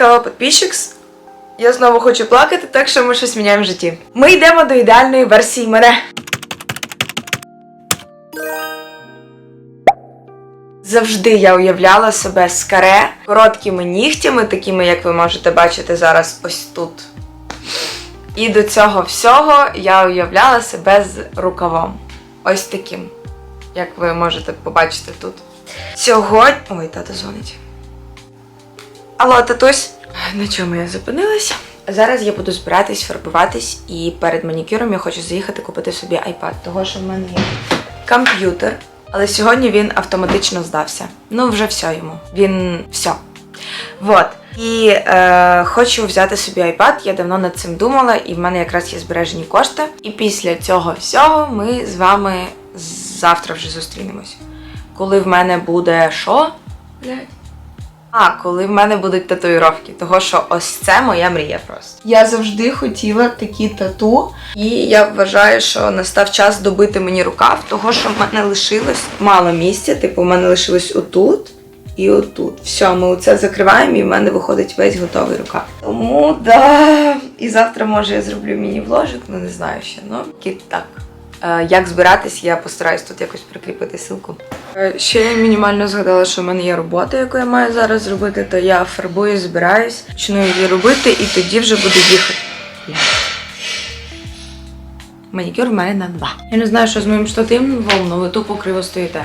Hello, підписчикс. Я знову хочу плакати, так що ми щось міняємо в житті. Ми йдемо до ідеальної версії мене. Завжди я уявляла себе з каре, короткими нігтями, такими, як ви можете бачити зараз ось тут. І до цього всього я уявляла себе з рукавом. Ось таким, як ви можете побачити тут. Сьогодні. Ой, тато дзвонить. Алло, татусь. На чому я зупинилася? Зараз я буду збиратись, фарбуватись, і перед манікюром я хочу заїхати купити собі iPad, того що в мене є комп'ютер. Але сьогодні він автоматично здався. Ну, вже все йому. Він все. Вот. І е, хочу взяти собі iPad, я давно над цим думала, і в мене якраз є збережені кошти. І після цього всього ми з вами завтра вже зустрінемось. Коли в мене буде що? Блядь. А, коли в мене будуть татуїровки, того що ось це моя мрія просто. Я завжди хотіла такі тату, і я вважаю, що настав час добити мені рукав, того що в мене лишилось мало місця. Типу, в мене лишилось отут і отут. Все, ми оце закриваємо, і в мене виходить весь готовий рукав. Тому да. І завтра може я зроблю міні-вложик, ну не знаю ще. Ну кіт так. Е, Як збиратись, я постараюсь тут якось прикріпити ссылку. Е, Ще я мінімально згадала, що в мене є робота, яку я маю зараз зробити, то я фарбую, збираюсь, почну її робити і тоді вже буду їхати. Манікюр в мене на два. Я не знаю, що з моїм штативом, але ви тупо криво стоїте.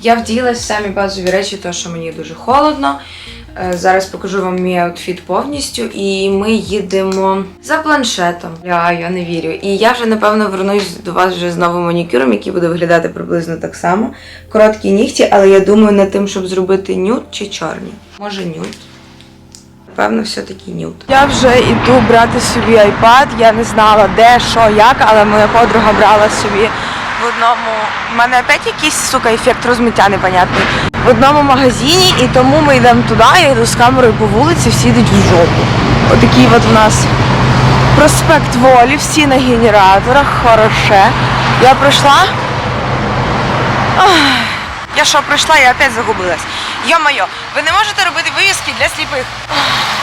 Я вділась в самі базові речі, тому що мені дуже холодно. Е, Зараз покажу вам мій аутфіт повністю, і ми їдемо за планшетом. Я, я не вірю. І я вже напевно вернусь до вас вже з новим манікюром, який буде виглядати приблизно так само. Короткі нігті, але я думаю над тим, щоб зробити нюд чи чорні. Може нюд. Напевно, все-таки нюд. Я вже йду брати собі iPad. Я не знала де, що, як, але моя подруга брала собі в одному. У мене опять якийсь сука ефект розмиття непонятний. В одному магазині, і тому ми йдемо туди, я йду з камерою по вулиці, всі йдуть в жопу. Отакий от у нас проспект волі, всі на генераторах, хороше. Я пройшла. Я що пройшла, я опять загубилась. Йо-моє, ви не можете робити вивіски для сліпих.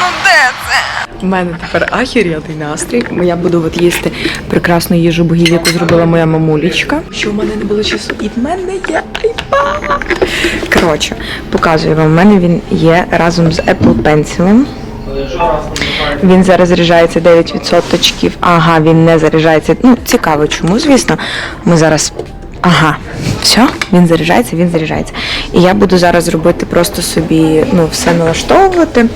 Ну де це? У мене тепер ахірятий настрій. Я буду от їсти прекрасну їжу богів, яку зробила моя мамулечка. Що в мене не було часу, і в мене є айпад. Коротше, показую вам. У мене він є разом з Apple Pencil. Він зараз заряджається 9%. Ага, він не заряджається. Ну, цікаво, чому, звісно. Ми зараз. Ага, все, він заряджається, він заряджається. І я буду зараз робити просто собі ну, все налаштовувати,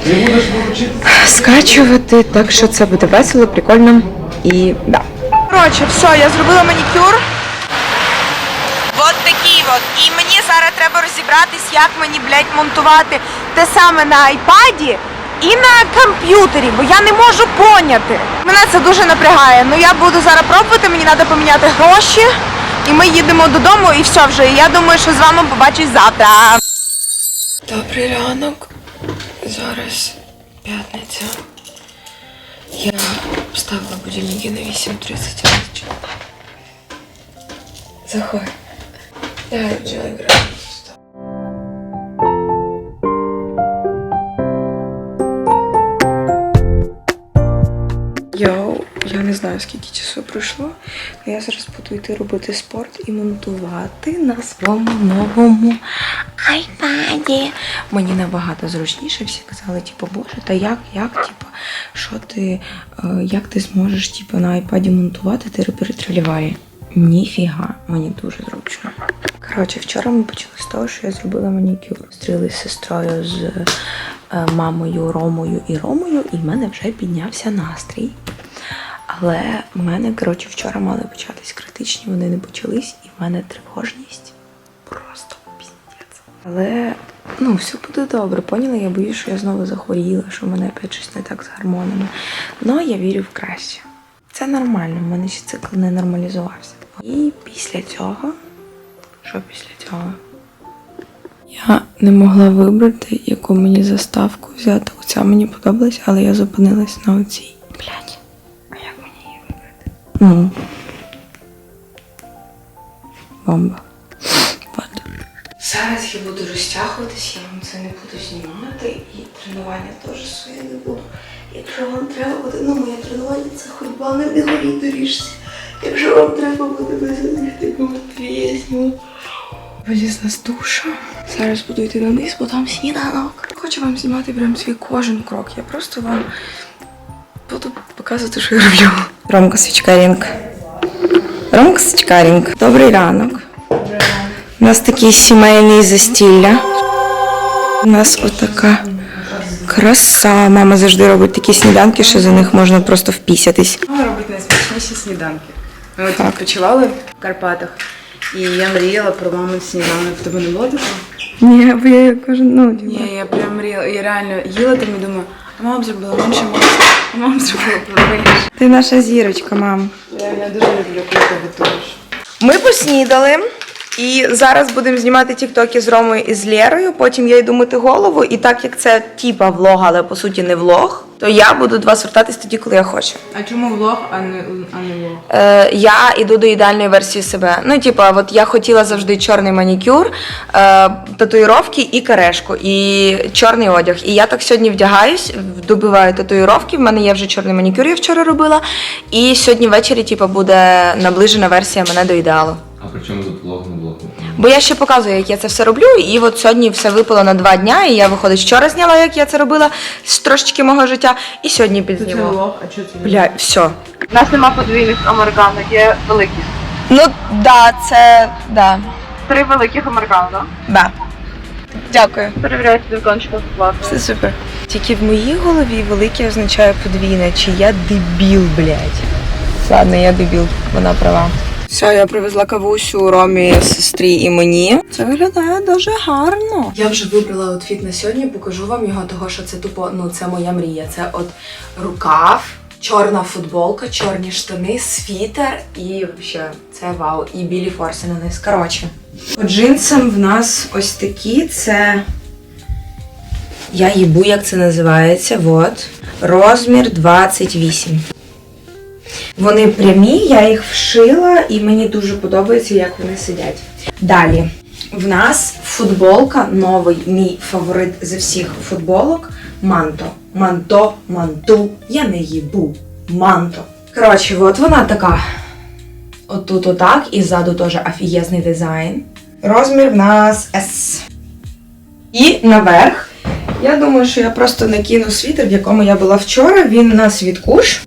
скачувати, так що це буде весело, прикольно і да. Коротше, все, я зробила манікюр. От такий от. І мені зараз треба розібратись, як мені, блядь, монтувати те саме на айпаді і на комп'ютері, бо я не можу поняти. Мене це дуже напрягає. Ну я буду зараз пробувати, мені треба поміняти гроші. І ми їдемо додому і все вже. Я думаю, що з вами побачусь завтра. Добрий ранок. Зараз п'ятниця. Я ставила будильники на 8.30 раночі. Заходь. Я вже граю. Скільки часу пройшло. але Я зараз буду йти робити спорт і монтувати на своєму новому айпаді. Мені набагато зручніше. Всі казали, типу, боже, та як, як, типу, що ти, е, як ти зможеш типу, на айпаді монтувати ти перетролювали? Ніфіга, мені дуже зручно. Коротше, вчора ми почали з того, що я зробила манікюр. Зустрілися з сестрою з е, мамою Ромою і Ромою, і в мене вже піднявся настрій. Але в мене, коротше, вчора мали початись критичні, вони не почались, і в мене тривожність просто піздець. Але ну, все буде добре. Поняла, я боюсь, що я знову захворіла, що в мене опять щось не так з гормонами. Ну, я вірю в краще. Це нормально, в мене ще цикл не нормалізувався. І після цього, що після цього? Я не могла вибрати, яку мені заставку взяти. Оця мені подобалась, але я зупинилась на оцій. Ну. Бомба. Зараз я буду розтягуватись, я вам це не буду знімати, і тренування теж своє не буду. Якщо вам треба буде, ну моє тренування це ходьба на біловій доріжці. Якщо вам треба буде визвонити коментарі, я зніму. Вилізла з душа. Зараз буду йти на низ, бо там сніданок. Хочу вам знімати прям свій кожен крок. Я просто вам буду показувати, що я роблю. Ромка Свічкарінг. Ромка Свічкарінг. Добрий ранок. У нас такі сімейні застілля. У нас отака краса. Мама завжди робить такі сніданки, що за них можна просто впісятись. Мама робить найсмачніші сніданки. Ми от відпочивали в Карпатах, і я мріяла про мамин сніданок. Тебе не було такого? Ні, бо я кажу, ну Ні, я прям мріяла. Я реально їла там і думаю, мама б зробила менше масла, а мама б зробила побільше. ти наша зірочка, мам. Я, я дуже люблю, коли ти готуєш. Ми поснідали. І зараз будемо знімати тіктоки з Ромою і з Лєрою. Потім я йду мити голову. І так як це типа влог, але по суті не влог, то я буду до вас вертатись тоді, коли я хочу. А чому влог, а не, а не влог? Е, я йду до ідеальної версії себе. Ну, типа, от я хотіла завжди чорний манікюр, е, татуїровки і карешку, і чорний одяг. І я так сьогодні вдягаюсь, добиваю татуїровки. В мене є вже чорний манікюр, я вчора робила. І сьогодні ввечері, типа, буде наближена версія мене до ідеалу. А при чому тут влог не влог? Бо я ще показую, як я це все роблю, і от сьогодні все випало на два дня, і я виходить вчора зняла, як я це робила з трошечки мого життя, і сьогодні Це підзнімала. влог, а чого це? Бля, все. У нас нема подвійних американок, є великі. Ну да, це да. Три великих американо, да? Да. Дякую. Перевіряйте дивкончика платно. Все супер. Тільки в моїй голові велике означає подвійне, чи я дебіл, блядь. Ладно, я дебіл, вона права. Все, я привезла кавусю Ромі, сестрі і мені. Це виглядає дуже гарно. Я вже вибрала аутфіт на сьогодні, покажу вам його, того що це тупо, ну це моя мрія. Це от рукав, чорна футболка, чорні штани, світер і ще це вау, і білі форси на низ. Коротше. По джинсам в нас ось такі. Це я їбу, як це називається. Вот. Розмір 28. Вони прямі, я їх вшила, і мені дуже подобається, як вони сидять. Далі. В нас футболка, новий мій фаворит з всіх футболок. Манто. Манто, манту. Я не їбу. Манто. Коротше, от вона така. Отут отак, і ззаду теж офігезний дизайн. Розмір в нас S. І наверх. Я думаю, що я просто накину світер, в якому я була вчора. Він на світкуш.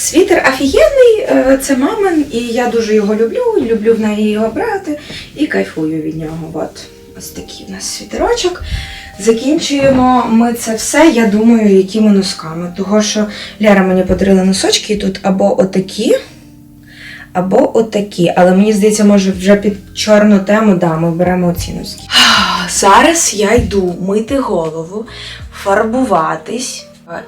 Світер офігенний, е, це мамин, і я дуже його люблю, люблю в неї його брати і кайфую від нього. От ось такий у нас світерочок. Закінчуємо ми це все, я думаю, якими носками. Того, що Ляра мені подарила носочки, і тут або отакі, або отакі. Але мені здається, може вже під чорну тему, да, ми беремо оці носки. Зараз я йду мити голову, фарбуватись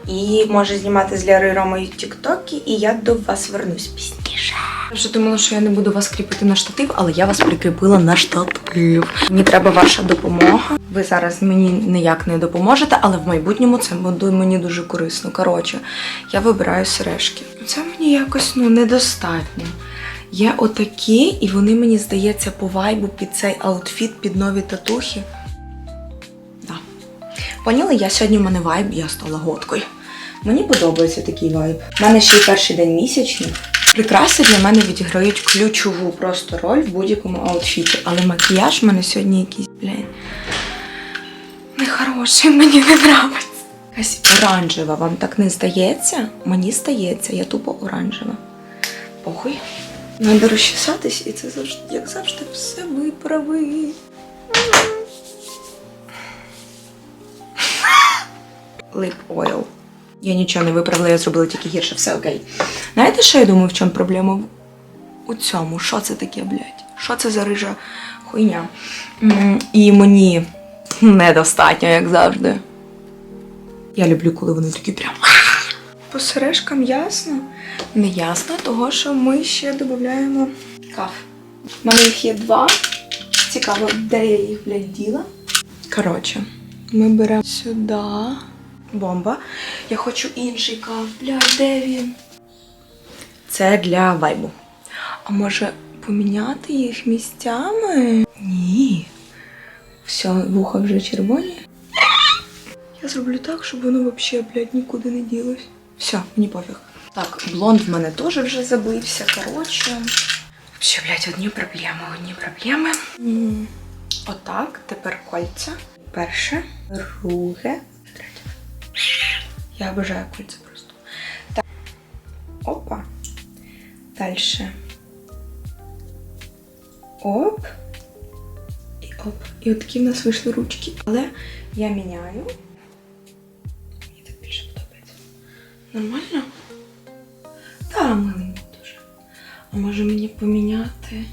і може знімати з Лярою Ромою тіктоки, і я до вас вернусь пізніше. Я вже думала, що я не буду вас кріпити на штатив, але я вас прикріпила на штатив. Мені треба ваша допомога. Ви зараз мені ніяк не допоможете, але в майбутньому це буде мені дуже корисно. Коротше, я вибираю сережки. Це мені якось ну недостатньо. Є отакі, і вони, мені здається, по вайбу під цей аутфіт, під нові татухи. Поняли, я сьогодні в мене вайб, я стала готкою. Мені подобається такий вайб. У мене ще й перший день місячний. Прикраси для мене відіграють ключову просто роль в будь-якому аутфіті. Але макіяж в мене сьогодні якийсь, блядь, нехороший, мені не подобається. Якась оранжева, вам так не здається? Мені здається, я тупо оранжева. Похуй. Надо розчесатись, і це завжди, як завжди, все виправить. Lip oil. Я нічого не виправила, я зробила тільки гірше, все окей. Знаєте, що я думаю, в чому проблема? У цьому. Що це таке, блядь? Що це за рижа хуйня? І мені недостатньо, як завжди. Я люблю, коли вони такі прям. По сережкам ясно? Не ясно, того що ми ще додаємо каф. У мене їх є два. Цікаво, де я їх, блядь, діла. Коротше, ми беремо сюди. Бомба. Я хочу інший каф. Блядь, де він? Це для вайбу. А може поміняти їх місцями? Ні. Все вуха вже червоні. Я зроблю так, щоб воно взагалі, блядь, нікуди не ділось. Все, мені пофіг. Так, блонд в мене теж вже забився, коротше. Ще, блядь, одні проблеми, одні проблеми. Отак, тепер кольця. Перше, друге. Я обожаю кольця просто. Так. Опа. Дальше. Оп. І оп. І от такі в нас вийшли ручки. Але я міняю. Мені так більше подобається. Нормально? Та, миленько дуже. А може мені поміняти?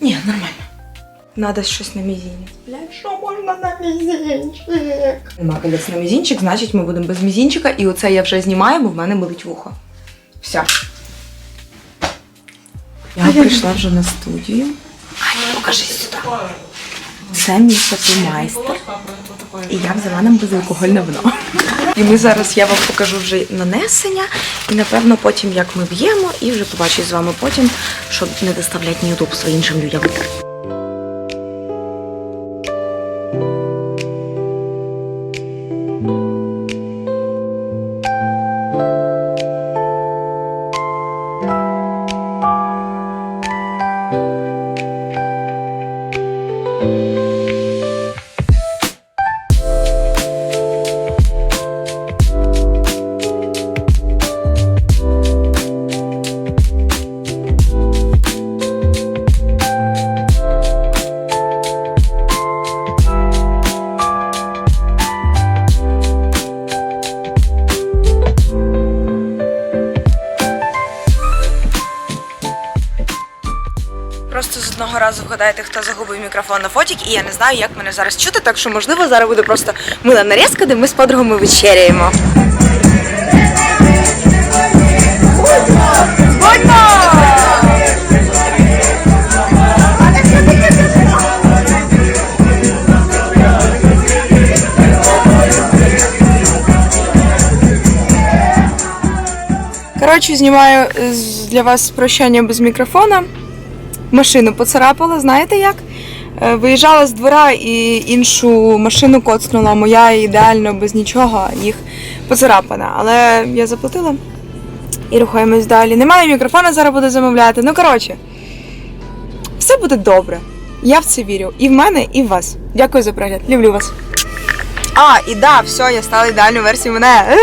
Ні, нормально. Надо щось на мізінець. Блядь, що можна на мізінчик? Нема колець на мізінчик, значить ми будемо без мізінчика. І оце я вже знімаю, бо в мене болить вухо. Все. Я прийшла вже на студію. Аня, покажи сюди. Це мій майстер. І я взяла нам безалкогольне вино. І ми зараз я вам покажу вже нанесення, і напевно потім як ми б'ємо, і вже побачу з вами потім, щоб не доставляти неудобства іншим людям. Загубив мікрофон на фотік, і я не знаю, як мене зараз чути, так що можливо зараз буде просто мила нарізка, де ми з подругами вечеряємо. Коротше, знімаю для вас прощання без мікрофона. Машину поцарапала, знаєте як? Е, Виїжджала з двора і іншу машину коцнула, моя ідеально без нічого, їх поцарапана. Але я заплатила і рухаємось далі. Немає мікрофона, зараз буду замовляти. Ну, коротше, все буде добре. Я в це вірю. І в мене, і в вас. Дякую за перегляд. Люблю вас. А, і да, все, я стала ідеальною версією мене.